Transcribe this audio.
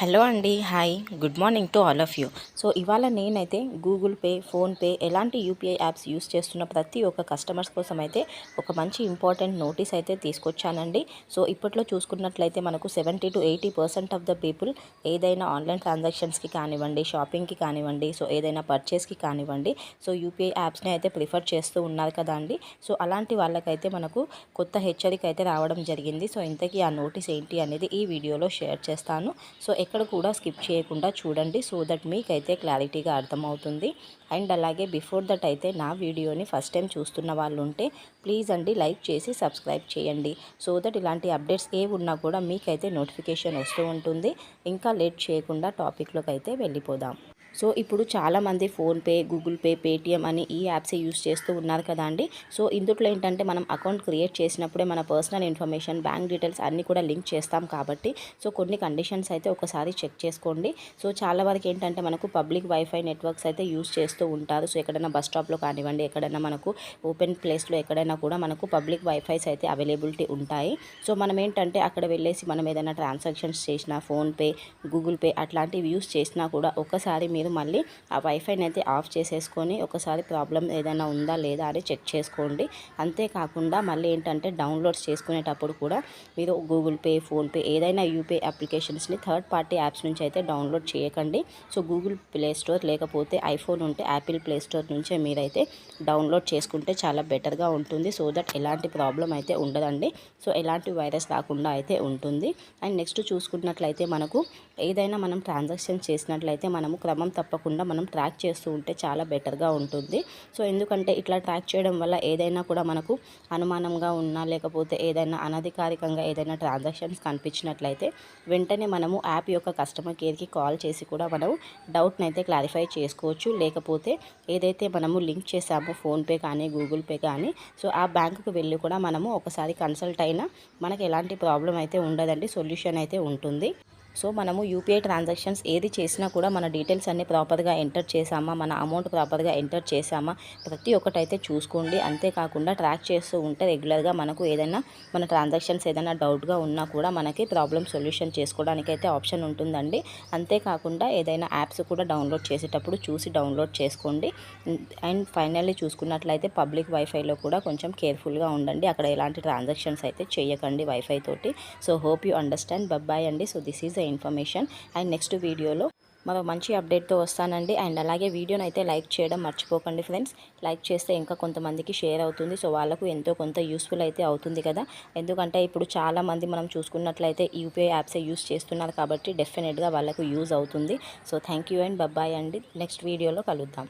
Hello అండి hi. Good morning to all of you. So ఇవాళ నేనైతే గూగుల్ పే ఫోన్పే ఎలాంటి యూపీఐ యాప్స్ యూస్ చేస్తున్న ప్రతి ఒక్క కస్టమర్స్ కోసం అయితే ఒక మంచి ఇంపార్టెంట్ నోటీస్ అయితే తీసుకొచ్చానండి. సో ఇప్పట్లో చూసుకున్నట్లయితే మనకు seventy to eighty percent of the people ఏదైనా ఆన్లైన్ ట్రాన్సాక్షన్స్కి కానివ్వండి షాపింగ్కి కానివ్వండి సో ఏదైనా పర్చేస్కి కానివ్వండి సో యూపీఐ యాప్స్ని అయితే ప్రిఫర్ చేస్తూ ఉన్నారు కదా అండి. సో అలాంటి వాళ్ళకైతే మనకు కొత్త హెచ్చరిక అయితే రావడం జరిగింది. సో ఇంతకీ ఆ నోటీస్ ఏంటి అనేది ఈ వీడియోలో షేర్ చేస్తాను. సో ఎక్కడ కూడా స్కిప్ చేయకుండా చూడండి సో దట్ మీకైతే క్లారిటీగా అర్థమవుతుంది. అండ్ అలాగే బిఫోర్ దట్ అయితే నా వీడియోని ఫస్ట్ టైం చూస్తున్న వాళ్ళు ఉంటే ప్లీజ్ అండి లైక్ చేసి సబ్స్క్రైబ్ చేయండి. సో దట్ ఇలాంటి అప్డేట్స్ ఏ ఉన్నా కూడా మీకైతే నోటిఫికేషన్ వస్తూ ఉంటుంది. ఇంకా లేట్ చేయకుండా టాపిక్లోకి అయితే వెళ్ళిపోదాం. సో ఇప్పుడు చాలామంది ఫోన్పే గూగుల్ పే పేటిఎం అని ఈ యాప్స్ యూస్ చేస్తూ ఉన్నారు కదా అండి. సో ఇందులో ఏంటంటే మనం అకౌంట్ క్రియేట్ చేసినప్పుడే మన పర్సనల్ ఇన్ఫర్మేషన్ బ్యాంక్ డీటెయిల్స్ అన్నీ కూడా లింక్ చేస్తాం కాబట్టి సో కొన్ని కండిషన్స్ అయితే ఒకసారి చెక్ చేసుకోండి. సో చాలా వరకు ఏంటంటే మనకు పబ్లిక్ వైఫై నెట్వర్క్స్ అయితే యూస్ చేస్తూ ఉంటారు. సో ఎక్కడైనా బస్ స్టాప్లో కానివ్వండి ఎక్కడైనా మనకు ఓపెన్ ప్లేస్లో ఎక్కడైనా కూడా మనకు పబ్లిక్ వైఫైస్ అయితే అవైలబిలిటీ ఉంటాయి. సో మనం ఏంటంటే అక్కడ వెళ్ళేసి మనం ఏదైనా ట్రాన్సాక్షన్స్ చేసినా ఫోన్పే గూగుల్ పే అట్లాంటివి యూస్ చేసినా కూడా ఒకసారి మీరు లేదు. మళ్ళీ ఆ వైఫైని అయితే ఆఫ్ చేసేసుకొని ఒకసారి ప్రాబ్లం ఏదైనా ఉందా లేదా అని చెక్ చేసుకోండి. అంతేకాకుండా మళ్ళీ ఏంటంటే డౌన్లోడ్స్ చేసుకునేటప్పుడు కూడా మీరు గూగుల్ పే ఫోన్పే ఏదైనా యూపీఐ అప్లికేషన్స్ని థర్డ్ పార్టీ యాప్స్ నుంచి అయితే డౌన్లోడ్ చేయకండి. సో గూగుల్ ప్లే స్టోర్ లేకపోతే ఐఫోన్ ఉంటే యాపిల్ ప్లే స్టోర్ నుంచే మీరైతే డౌన్లోడ్ చేసుకుంటే చాలా బెటర్గా ఉంటుంది. సో దట్ ఎలాంటి ప్రాబ్లం అయితే ఉండదండి. సో ఎలాంటి వైరస్ రాకుండా అయితే ఉంటుంది. అండ్ నెక్స్ట్ చూసుకున్నట్లయితే మనకు ఏదైనా మనం ట్రాన్సాక్షన్ చేసినట్లయితే మనము క్రమం తప్పకుండా మనం ట్రాక్ చేస్తూ ఉంటే చాలా బెటర్గా ఉంటుంది. సో ఎందుకంటే ఇట్లా ట్రాక్ చేయడం వల్ల ఏదైనా కూడా మనకు అనుమానంగా ఉన్నా లేకపోతే ఏదైనా అనధికారికంగా ఏదైనా ట్రాన్సాక్షన్స్ కనిపించినట్లయితే వెంటనే మనము యాప్ యొక్క కస్టమర్ కేర్కి కాల్ చేసి కూడా మనం డౌట్ని అయితే క్లారిఫై చేసుకోవచ్చు. లేకపోతే ఏదైతే మనము లింక్ చేసామో ఫోన్పే కానీ గూగుల్ పే కానీ సో ఆ బ్యాంకుకు వెళ్ళి కూడా మనము ఒకసారి కన్సల్ట్ అయినా మనకు ఎలాంటి ప్రాబ్లం అయితే ఉండదండి సొల్యూషన్ అయితే ఉంటుంది. సో మనము యూపీఐ ట్రాన్సాక్షన్స్ ఏది చేసినా కూడా మన డీటెయిల్స్ అన్నీ ప్రాపర్గా ఎంటర్ చేసామా మన అమౌంట్ ప్రాపర్గా ఎంటర్ చేసామా ప్రతి ఒక్కటైతే చూసుకోండి. అంతేకాకుండా ట్రాక్ చేస్తూ ఉంటే రెగ్యులర్గా మనకు ఏదైనా మన ట్రాన్సాక్షన్స్ ఏదైనా డౌట్గా ఉన్నా కూడా మనకి ప్రాబ్లమ్ సొల్యూషన్ చేసుకోవడానికి అయితే ఆప్షన్ ఉంటుందండి. అంతేకాకుండా ఏదైనా యాప్స్ కూడా డౌన్లోడ్ చేసేటప్పుడు చూసి డౌన్లోడ్ చేసుకోండి. అండ్ ఫైనల్లీ చూసుకున్నట్లయితే పబ్లిక్ వైఫైలో కూడా కొంచెం కేర్ఫుల్గా ఉండండి. అక్కడ ఎలాంటి ట్రాన్సాక్షన్స్ అయితే చేయకండి వైఫై తోటి. So hope you understand. Bye bye అండి. So this is information and next వీడియోలో మరో మంచి అప్డేట్తో వస్తానండి. అండ్ అలాగే వీడియోని అయితే లైక్ చేయడం మర్చిపోకండి ఫ్రెండ్స్ లైక్ చేస్తే ఇంకా కొంతమందికి షేర్ అవుతుంది. సో వాళ్ళకు ఎంతో కొంత యూస్ఫుల్ అయితే అవుతుంది కదా. ఎందుకంటే ఇప్పుడు చాలామంది మనం చూసుకున్నట్లయితే యూపీఐ యాప్సే యూస్ చేస్తున్నారు కాబట్టి డెఫినెట్గా వాళ్ళకు యూజ్ అవుతుంది. So thank you and bye bye అండి. నెక్స్ట్ వీడియోలో కలుద్దాం.